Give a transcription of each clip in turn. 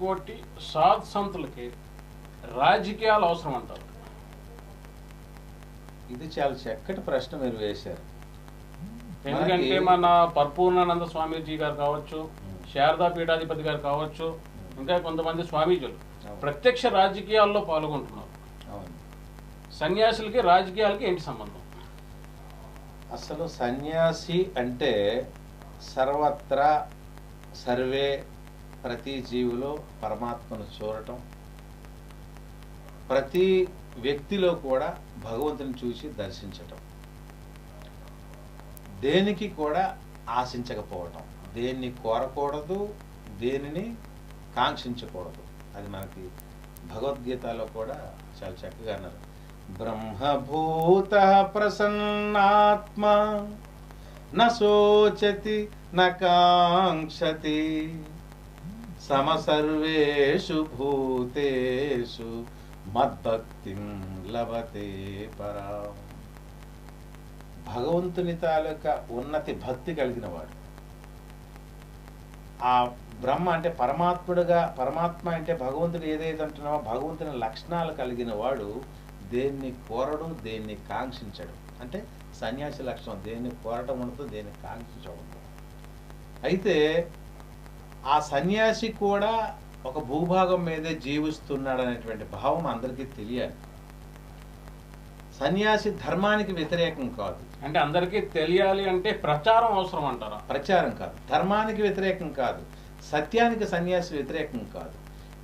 కోటి సాధ్ సంతులకి రాజకీయాలు అవసరం అంటారు ఇది చాలా చక్కటి ప్రశ్న మీరు వేశారు. ఎందుకంటే మన పర్పూర్ణానంద స్వామీజీ గారు కావచ్చు శారదా పీఠాధిపతి గారు కావచ్చు ఇంకా కొంతమంది స్వామీజీలు. ప్రత్యక్ష రాజకీయాల్లో పాల్గొంటున్నారు. సన్యాసులకి రాజకీయాలకి ఏంటి సంబంధం? అసలు సన్యాసి అంటే సర్వత్రా సర్వే ప్రతి జీవిలో పరమాత్మను చూడటం ప్రతి వ్యక్తిలో కూడా భగవంతుని చూసి దర్శించటం దేనికి కూడా ఆశించకపోవటం దేన్ని కోరకూడదు దేనిని కాంక్షించకూడదు. అది మనకి భగవద్గీతలో కూడా చాలా చక్కగా అన్నారు. బ్రహ్మభూత ప్రసన్నాత్మ న శోచతి సమసర్వేషు భూతేషు మద్భక్తిం లభతే పరా. భగవంతుని తాలూకా ఉన్నతి భక్తి కలిగిన వాడు. ఆ బ్రహ్మ అంటే పరమాత్ముడుగా పరమాత్మ అంటే భగవంతుడు ఏదైతే అంటున్నామో భగవంతుని లక్షణాలు కలిగిన వాడు దేన్ని కోరడు దేన్ని కాంక్షించడు. అంటే సన్యాసి లక్షణం దేన్ని కోరటం ఉండదు దేన్ని కాంక్షించడం అయితే ఆ సన్యాసి కూడా ఒక భూభాగం మీదే జీవిస్తున్నాడు అనేటువంటి భావం అందరికీ తెలియాలి. సన్యాసి ధర్మానికి వ్యతిరేకం కాదు. అంటే అందరికీ తెలియాలి అంటే ప్రచారం అవసరం అంటారా? ప్రచారం కాదు. ధర్మానికి వ్యతిరేకం కాదు. సత్యానికి సన్యాసి వ్యతిరేకం కాదు.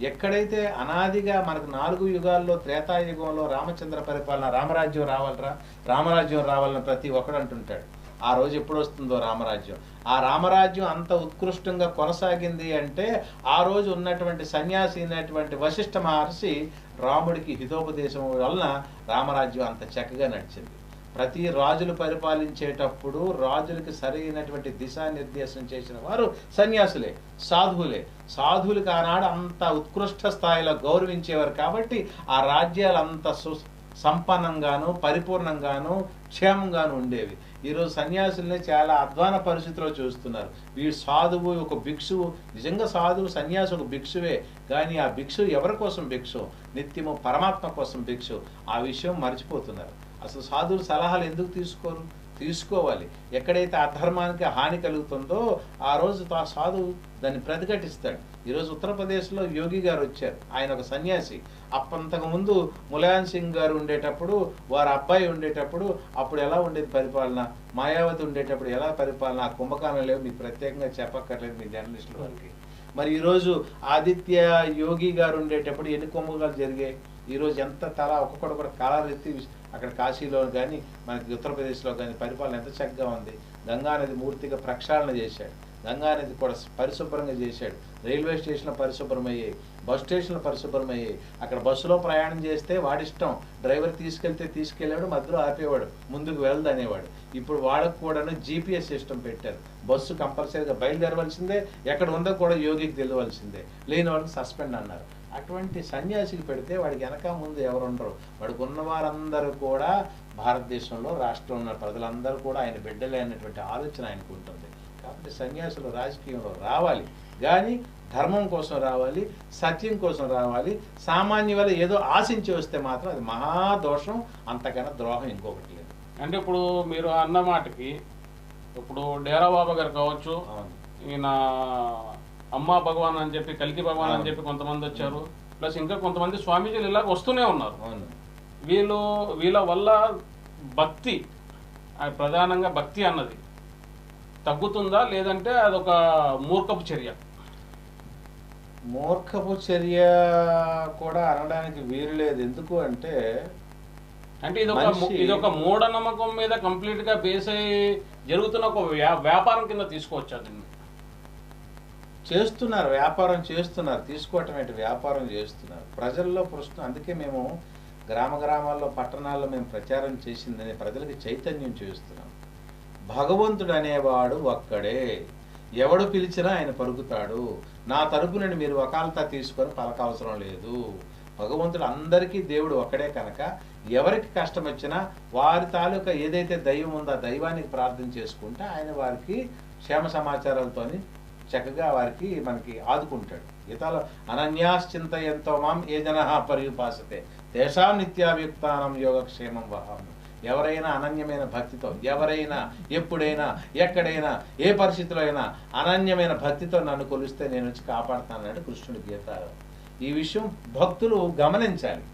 ఎక్కడైతే అనాదిగా మనకు నాలుగు యుగాల్లో త్రేతాయుగంలో రామచంద్ర పరిపాలన రామరాజ్యం రావాలరా రామరాజ్యం రావాలని ప్రతి ఒక్కడు అంటుంటాడు. ఆ రోజు ఎప్పుడు వస్తుందో రామరాజ్యం. ఆ రామరాజ్యం అంత ఉత్కృష్టంగా కొనసాగింది అంటే ఆ రోజు ఉన్నటువంటి సన్యాసి అయినటువంటి వశిష్ఠ మహర్షి రాముడికి హితోపదేశం వలన రామరాజ్యం అంత చక్కగా నడిచింది. ప్రతి రాజులు పరిపాలించేటప్పుడు రాజులకి సరైనటువంటి దిశానిర్దేశం చేసిన వారు సన్యాసులే సాధువులే. సాధువులకు ఆనాడు అంత ఉత్కృష్ట స్థాయిలో గౌరవించేవారు కాబట్టి ఆ రాజ్యాలు అంత సు సంపన్నంగాను పరిపూర్ణంగాను క్షేమంగాను ఉండేవి. ఈరోజు సన్యాసుల్ని చాలా అధ్వాన పరిస్థితిలో చూస్తున్నారు. వీడు సాధువు ఒక భిక్షువు నిజంగా సాధువు సన్యాసి ఒక భిక్షువే. కానీ ఆ భిక్షు ఎవరి కోసం భిక్షు? నిత్యము పరమాత్మ కోసం భిక్షు. ఆ విషయం మర్చిపోతున్నారు. అసలు సాధువులు సలహాలు ఎందుకు తీసుకోరు? తీసుకోవాలి. ఎక్కడైతే అధర్మానికి హాని కలుగుతుందో ఆ రోజు ఆ సాధువు దాన్ని ప్రతిఘటిస్తాడు. ఈరోజు ఉత్తరప్రదేశ్లో యోగి గారు వచ్చారు. ఆయన ఒక సన్యాసి. అప్పంతకు ముందు ములాయం సింగ్ గారు ఉండేటప్పుడు వారి అబ్బాయి ఉండేటప్పుడు అప్పుడు ఎలా ఉండేది పరిపాలన? మాయావతి ఉండేటప్పుడు ఎలా పరిపాలన? ఆ కుంభకాలం లేవు మీకు ప్రత్యేకంగా చెప్పక్కర్లేదు మీ జర్నలిస్టుల వారికి. మరి ఈరోజు ఆదిత్య యోగి గారు ఉండేటప్పుడు ఎన్ని కుంభకాలు జరిగాయి? ఈరోజు ఎంత తల ఒక్కొక్కడు కూడా కాలారెత్తి అక్కడ కాశీలో కానీ మనకి ఉత్తరప్రదేశ్లో కానీ పరిపాలన ఎంత చక్కగా ఉంది? గంగానది మూర్తిగా ప్రక్షాళన చేశాడు. గంగానది కూడా పరిశుభ్రంగా చేశాడు. రైల్వే స్టేషన్లు పరిశుభ్రమయ్యాయి. బస్ స్టేషన్లు పరిశుభ్రమయ్యాయి. అక్కడ బస్సులో ప్రయాణం చేస్తే వాడిష్టం. డ్రైవర్ తీసుకెళ్తే తీసుకెళ్ళాడు మధ్యలో ఆపేవాడు ముందుకు వెళ్దు అనేవాడు. ఇప్పుడు వాళ్ళకు కూడాను జీపీఎస్ సిస్టమ్ పెట్టారు. బస్సు కంపల్సరీగా బయలుదేరవలసిందే ఎక్కడ ఉందో కూడా యోగికి తెలియవలసిందే. లేని వాళ్ళకి సస్పెండ్ అన్నారు. అటువంటి సన్యాసికి పెడితే వాడికి వెనక ముందు ఎవరుండరు. వాడికి ఉన్న వారందరూ కూడా భారతదేశంలో రాష్ట్రంలో ప్రజలందరూ కూడా ఆయన బిడ్డలే అనేటువంటి ఆలోచన ఆయనకు ఉంటుంది. కాబట్టి సన్యాసులు రాజకీయంలో రావాలి. కానీ ధర్మం కోసం రావాలి సత్యం కోసం రావాలి సామాన్య వల్ల ఏదో ఆశించి వస్తే మాత్రం అది మహాదోషం అంతకన్నా ద్రోహం ఇంకొకటి లేదు. అంటే ఇప్పుడు మీరు అన్న మాటకి ఇప్పుడు డేరా బాబా గారు కావచ్చు ఈయన అమ్మా భగవాన్ అని చెప్పి కలికి భగవాన్ అని. చెప్పి కొంతమంది వచ్చారు. ప్లస్ ఇంకా కొంతమంది స్వామీజీలు ఇలా వస్తూనే ఉన్నారు. వీళ్ళు వీళ్ళ వల్ల భక్తి ఆ ప్రధానంగా భక్తి అన్నది. తగ్గుతుందా లేదంటే అదొక మూర్ఖపు చర్య? మూర్ఖపు చర్య కూడా అనడానికి వీలు లేదు. ఎందుకు అంటే అంటే ఇది ఒక మనిషి- ఇది ఒక మూఢనమ్మకం మీద కంప్లీట్గా బేస్ అయి జరుగుతున్న ఒక వ్యా- వ్యాపారం కింద తీసుకోవచ్చా దీన్ని? చేస్తున్నారు. వ్యాపారం చేస్తున్నారు. తీసుకోవటం ఏంటి? వ్యాపారం చేస్తున్నారు. ప్రజల్లో ప్రశ్న. అందుకే మేము గ్రామ గ్రామాల్లో పట్టణాల్లో మేము ప్రచారం చేసిందని ప్రజలకి చైతన్యం చేస్తున్నాం. భగవంతుడు అనేవాడు ఒక్కడే. ఎవడు పిలిచినా ఆయన పలుకుతాడు. నా తరపు నుండి మీరు వకాలతా తీసుకొని పలకవసరం లేదు. భగవంతుడు అందరికీ దేవుడు ఒక్కడే కనుక. ఎవరికి కష్టం వచ్చినా వారి తాలూకా ఏదైతే దైవం ఉందో ఆ దైవానికి ప్రార్థన చేసుకుంటే ఆయన వారికి క్షేమ సమాచారాలతోని చక్కగా వారికి మనకి ఆదుకుంటాడు. గీతాలో అనన్యాశ్చింత ఎంతో మాం ఏ జన పర్యుపాసతే. తేషాం నిత్యాభియుక్తానం యోగక్షేమం వహాము ఎవరైనా అనన్యమైన భక్తితో ఎవరైనా ఎప్పుడైనా ఎక్కడైనా ఏ పరిస్థితిలో అయినా అనన్యమైన భక్తితో నన్ను కొలిస్తే నేను వచ్చి కాపాడుతానన్నాడు కృష్ణుడి గీత. ఈ విషయం భక్తులు గమనించాలి.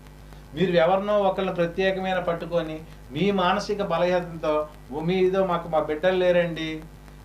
మీరు ఎవరినో ఒకళ్ళని ప్రత్యేకమైన పట్టుకొని మీ మానసిక బలహీనతతో మీదో మీ ఏదో మాకు మా బిడ్డలు లేరండి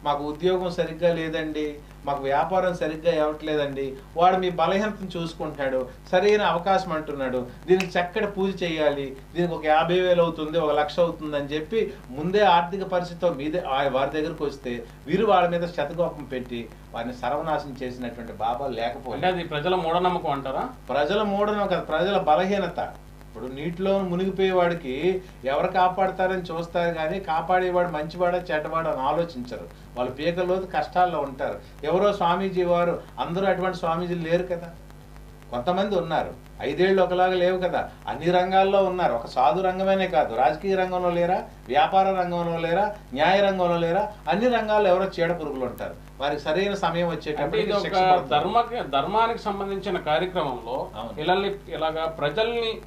మాకు ఉద్యోగం సరిగ్గా లేదండి మాకు వ్యాపారం సరిగ్గా ఇవ్వట్లేదండి. వాడు మీ బలహీనతను చూసుకుంటాడు సరైన అవకాశం అంటున్నాడు. దీనికి చక్కటి పూజ చేయాలి. దీనికి ఒక యాభై వేలు అవుతుంది ఒక లక్ష అవుతుంది అని చెప్పి ముందే ఆర్థిక పరిస్థితితో మీదే ఆ- వారి దగ్గరకు వస్తే వీరు వాళ్ళ మీద శతకోపం పెట్టి వారిని సర్వనాశనం చేసినటువంటి బాబా లేకపోతే అది ప్రజల మూఢనమ్మకం అంటారా? ప్రజల మూఢనం కదా ప్రజల బలహీనత. ఇప్పుడు నీటిలో మునిగిపోయేవాడికి ఎవరు కాపాడతారని చూస్తారు కానీ కాపాడేవాడు మంచివాడా చెడ్డవాడు అని ఆలోచించరు. వాళ్ళు పీకల్లోతు కష్టాల్లో ఉంటారు. ఎవరో స్వామీజీ వారు అందరూ అటువంటి స్వామీజీలు లేరు కదా. కొంతమంది ఉన్నారు. ఐదేళ్ళు ఒకలాగా లేవు కదా. అన్ని రంగాల్లో ఉన్నారు. ఒక సాధు రంగమేనే కాదు. రాజకీయ రంగంలో లేరా? వ్యాపార రంగంలో లేరా? న్యాయ రంగంలో లేరా? అన్ని రంగాల్లో ఎవరో చీడ పురుగులు ఉంటారు. వారికి సరైన సమయం వచ్చేటప్పుడు ఇది ఒక ధర్మ ధర్మానికి సంబంధించిన కార్యక్రమంలో. ఇలాల్ని ఇలాగా ప్రజల్ని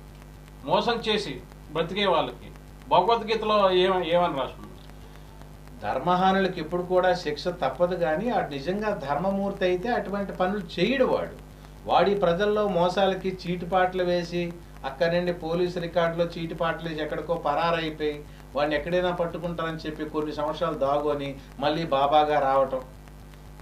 మోసం చేసి బ్రతికే వాళ్ళకి. భగవద్గీతలో ఏమ ఏమని రాసుకుంది? ధర్మహానులకు ఎప్పుడు కూడా శిక్ష తప్పదు కానీ ఆ నిజంగా ధర్మమూర్తి అయితే అటువంటి పనులు చేయడు వాడు. వాడి ప్రజల్లో మోసాలకి చీటిపాట్లు వేసి అక్కడి నుండి పోలీసు రికార్డులో చీటిపాట్లు వేసి ఎక్కడికో పరారైపోయి వాడిని ఎక్కడైనా పట్టుకుంటారని చెప్పి కొన్ని సంవత్సరాలు దాగొని మళ్ళీ బాబాగా రావటం.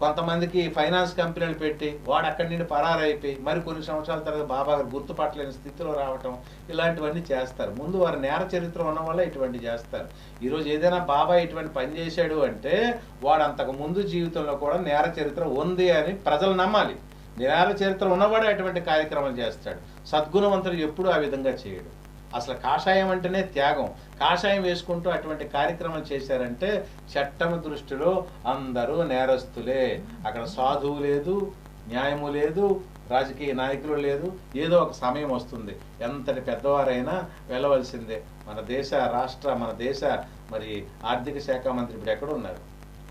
కొంతమందికి ఫైనాన్స్ కంపెనీలు పెట్టి వాడు అక్కడి నుండి పరారైపోయి మరి కొన్ని సంవత్సరాల తర్వాత బాబా గారు గుర్తుపట్టలేని స్థితిలో రావటం ఇలాంటివన్నీ చేస్తారు. ముందు వారు నేర చరిత్ర ఉన్న వల్ల ఇటువంటి చేస్తారు. ఈరోజు ఏదైనా బాబా ఇటువంటి పని చేశాడు అంటే వాడు అంతకు ముందు జీవితంలో కూడా నేర చరిత్ర ఉంది అని ప్రజలు నమ్మాలి. నేర చరిత్ర ఉన్నవాడే అటువంటి కార్యక్రమాలు చేస్తాడు. సద్గుణవంతుడు ఎప్పుడూ ఆ విధంగా చేయడు. అసలు కాషాయం అంటేనే త్యాగం. కాషాయం వేసుకుంటూ అటువంటి కార్యక్రమాలు చేశారంటే చట్టం దృష్టిలో అందరూ నేరస్తులే. అక్కడ సాధువు లేదు న్యాయము లేదు రాజకీయ నాయకులు లేదు ఏదో ఒక సమయం వస్తుంది. ఎంతటి పెద్దవారైనా వెళ్ళవలసిందే. మన దేశ రాష్ట్ర మన దేశ మరి ఆర్థిక శాఖ మంత్రి ఇప్పుడు ఎక్కడ ఉన్నారు.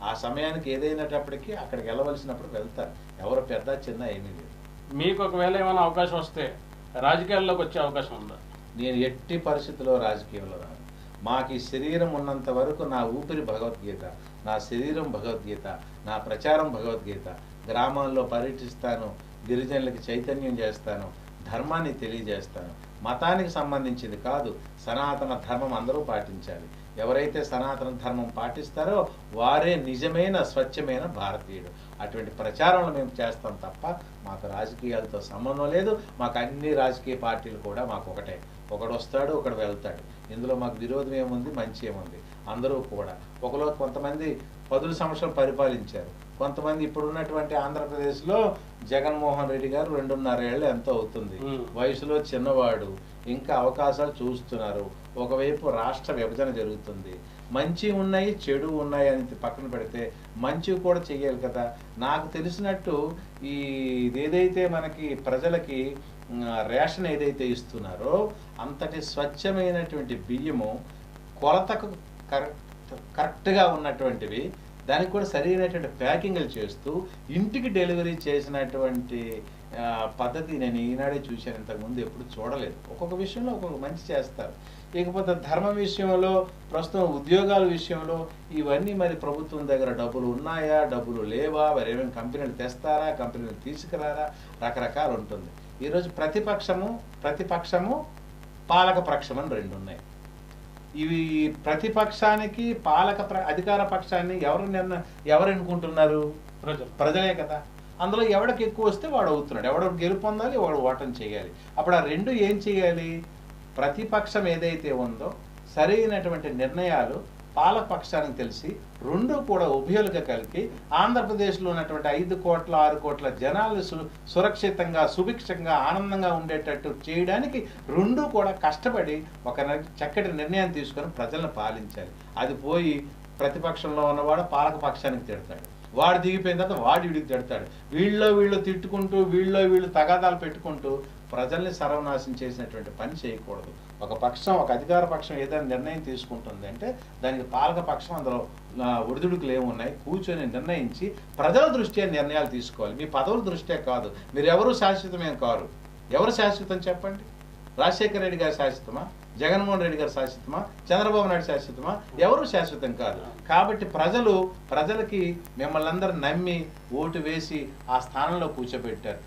ఆ సమయానికి ఏదైనప్పటికీ అక్కడికి వెళ్ళవలసినప్పుడు వెళ్తారు. ఎవరు పెద్ద చిన్న ఏమీ లేదు. మీకు ఒకవేళ ఏమైనా అవకాశం వస్తే రాజకీయాల్లోకి వచ్చే అవకాశం ఉందా? నేను ఎట్టి పరిస్థితుల్లో రాజకీయంలో రాను. మాకు ఈ శరీరం ఉన్నంత వరకు నా ఊపిరి భగవద్గీత నా శరీరం భగవద్గీత నా ప్రచారం భగవద్గీత. గ్రామాల్లో పర్యటిస్తాను గిరిజనులకి చైతన్యం చేస్తాను ధర్మాన్ని తెలియజేస్తాను. మతానికి సంబంధించింది కాదు సనాతన ధర్మం అందరూ పాటించాలి. ఎవరైతే సనాతన ధర్మం పాటిస్తారో వారే నిజమైన స్వచ్ఛమైన భారతీయుడు. అటువంటి ప్రచారంలో మేము చేస్తాం తప్ప మాకు రాజకీయాలతో సంబంధం లేదు. మాకు అన్ని రాజకీయ పార్టీలు కూడా మాకు ఒకటే. ఒకడు వస్తాడు ఒకడు వెళ్తాడు. ఇందులో మాకు విరోధం ఏముంది? మంచి ఏముంది? అందరూ కూడా. ఒకలో కొంతమంది పదుల సంవత్సరం పరిపాలించారు. కొంతమంది ఇప్పుడున్నటువంటి ఆంధ్రప్రదేశ్లో జగన్మోహన్ రెడ్డి గారు రెండున్నర ఏళ్ళు ఎంతో అవుతుంది. వయసులో చిన్నవాడు. ఇంకా అవకాశాలు చూస్తున్నారు. ఒకవైపు రాష్ట్ర విభజన జరుగుతుంది. మంచి ఉన్నాయి చెడు ఉన్నాయి అని పక్కన పెడితే మంచి కూడా చెయ్యాలి కదా. నాకు తెలిసినట్టు ఈ ఇదేదైతే మనకి ప్రజలకి రేషన్ ఏదైతే ఇస్తున్నారో అంతటి స్వచ్ఛమైనటువంటి బియ్యము కొలతకు కరెక్ట్ కరెక్ట్గా ఉన్నటువంటివి దానికి కూడా సరైనటువంటి ప్యాకింగ్లు చేస్తూ ఇంటికి డెలివరీ చేసినటువంటి పద్ధతి నేను ఈనాడే చూశాను ఇంతకుముందు ఎప్పుడు చూడలేదు. ఒక్కొక్క విషయంలో ఒక్కొక్క మంచి చేస్తారు. ఇకపోతే ధర్మం విషయంలో ప్రస్తుతం ఉద్యోగాల విషయంలో ఇవన్నీ మరి ప్రభుత్వం దగ్గర డబ్బులు ఉన్నాయా డబ్బులు లేవా మరి ఏమైనా కంపెనీలు తెస్తారా కంపెనీలు తీసుకురారా రకరకాలు ఉంటుంది. ఈరోజు ప్రతిపక్షము ప్రతిపక్షము పాలక పక్షం అని రెండు ఉన్నాయి. ఇవి ప్రతిపక్షానికి పాలక అధికార పక్షాన్ని ఎవరు నిర్ణ ఎవరు ఎన్నుకుంటున్నారు? ప్రజలు. ప్రజలే కదా. అందులో ఎవడికి ఎక్కువ వస్తే వాడు అవుతున్నాడు. ఎవడు గెలుపొందాలి వాడు ఓటం చేయాలి. అప్పుడు ఆ రెండు ఏం చేయాలి? ప్రతిపక్షం ఏదైతే ఉందో సరైనటువంటి నిర్ణయాలు పాలపక్షానికి తెలిసి రెండు కూడా ఉభయులుగా కలిపి ఆంధ్రప్రదేశ్లో ఉన్నటువంటి ఐదు కోట్ల ఆరు కోట్ల జనాలు సు సురక్షితంగా సుభిక్షంగా ఆనందంగా ఉండేటట్టు చేయడానికి రెండు కూడా కష్టపడి ఒక చక్కటి నిర్ణయం తీసుకొని ప్రజలను పాలించాలి. అది పోయి ప్రతిపక్షంలో ఉన్నవాడు పాలక పక్షానికి తిడతాడు. వాడు దిగిపోయిన తర్వాత వాడు వీడికి తిడతాడు. వీళ్ళో వీళ్ళు తిట్టుకుంటూ వీళ్ళో వీళ్ళు తగాదాలు పెట్టుకుంటూ ప్రజల్ని సర్వనాశం చేసినటువంటి పని చేయకూడదు. ఒక పక్షం ఒక అధికార పక్షం ఏదైనా నిర్ణయం తీసుకుంటుంది అంటే దానికి పాలక పక్షం అందులో ఒడిదుడుకులు ఏమున్నాయి కూర్చొని నిర్ణయించి ప్రజల దృష్ట్యా నిర్ణయాలు తీసుకోవాలి. మీ పదవుల దృష్ట్యా కాదు. మీరు ఎవరు శాశ్వతమేం కారు? ఎవరు శాశ్వతం చెప్పండి? రాజశేఖర రెడ్డి గారు శాశ్వతమా? జగన్మోహన్ రెడ్డి గారు శాశ్వతమా? చంద్రబాబు నాయుడు శాశ్వతమా? ఎవరు శాశ్వతం కాదు. కాబట్టి ప్రజలు ప్రజలకి మిమ్మల్ని అందరూ నమ్మి ఓటు వేసి ఆ స్థానంలో కూర్చోబెట్టారు.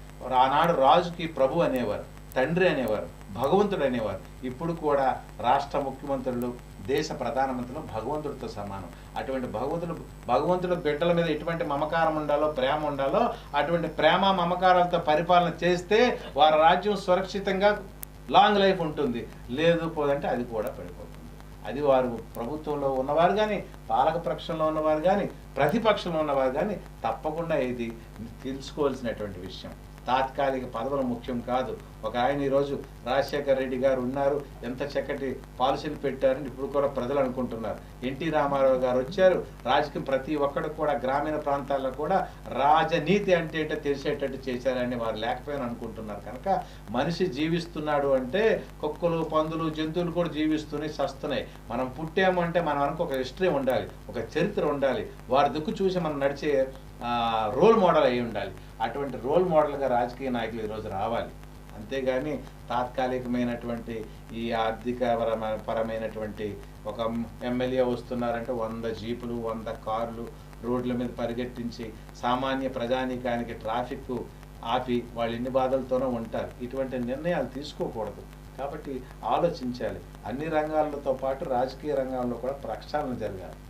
ఆనాడు రాజుకి ప్రభు అనేవారు. తండ్రి అనేవారు భగవంతుడు అనేవారు. ఇప్పుడు కూడా రాష్ట్ర ముఖ్యమంత్రులు దేశ ప్రధానమంత్రులు భగవంతుడితో సమానం. అటువంటి భగవంతుడు భగవంతుడు బిడ్డల మీద ఎటువంటి మమకారం ఉండాలో ప్రేమ ఉండాలో అటువంటి ప్రేమ మమకారాలతో పరిపాలన చేస్తే వారి రాజ్యం సురక్షితంగా లాంగ్ లైఫ్ ఉంటుంది. లేదు పోదంటే అది కూడా పడిపోతుంది. అది వారు ప్రభుత్వంలో ఉన్నవారు కానీ పాలక పక్షంలో ఉన్నవారు కానీ ప్రతిపక్షంలో ఉన్నవారు కానీ తప్పకుండా ఇది తెలుసుకోవాల్సినటువంటి విషయం. తాత్కాలిక పదవులు ముఖ్యం కాదు. ఒక ఆయన ఈరోజు రాజశేఖర రెడ్డి గారు ఉన్నారు. ఎంత చక్కటి పాలసీలు పెట్టారని ఇప్పుడు కూడా ప్రజలు అనుకుంటున్నారు. ఎన్టీ రామారావు గారు వచ్చారు. రాజకీయం ప్రతి ఒక్కడు కూడా గ్రామీణ ప్రాంతాల్లో కూడా రాజనీతి అంటే ఏంటో తెలిసేటట్టు చేశారని వారు లేకపోయినా అనుకుంటున్నారు. కనుక మనిషి జీవిస్తున్నాడు అంటే కుక్కలు పందులు జంతువులు కూడా జీవిస్తూనే సస్తున్నాయి. మనం పుట్టామంటే మనం అనుకో ఒక హిస్టరీ ఉండాలి. ఒక చరిత్ర ఉండాలి. వారి దుక్కు చూసి మనం నడిచే రోల్ మోడల్ అయి ఉండాలి. అటువంటి రోల్ మోడల్గా రాజకీయ నాయకులు ఈరోజు రావాలి. అంతేగాని తాత్కాలికమైనటువంటి ఈ ఆర్థిక పరమైనటువంటి ఒక ఎమ్మెల్యే వస్తున్నారంటే వంద జీపులు వంద కార్లు రోడ్ల మీద పరిగెట్టించి సామాన్య ప్రజానీకానికి ట్రాఫిక్ ఆపి వాళ్ళు ఎన్ని బాధలతోనో ఉంటారు. ఇటువంటి నిర్ణయాలు తీసుకోకూడదు. కాబట్టి ఆలోచించాలి. అన్ని రంగాలతో పాటు రాజకీయ రంగాల్లో కూడా ప్రక్షాళన జరగాలి.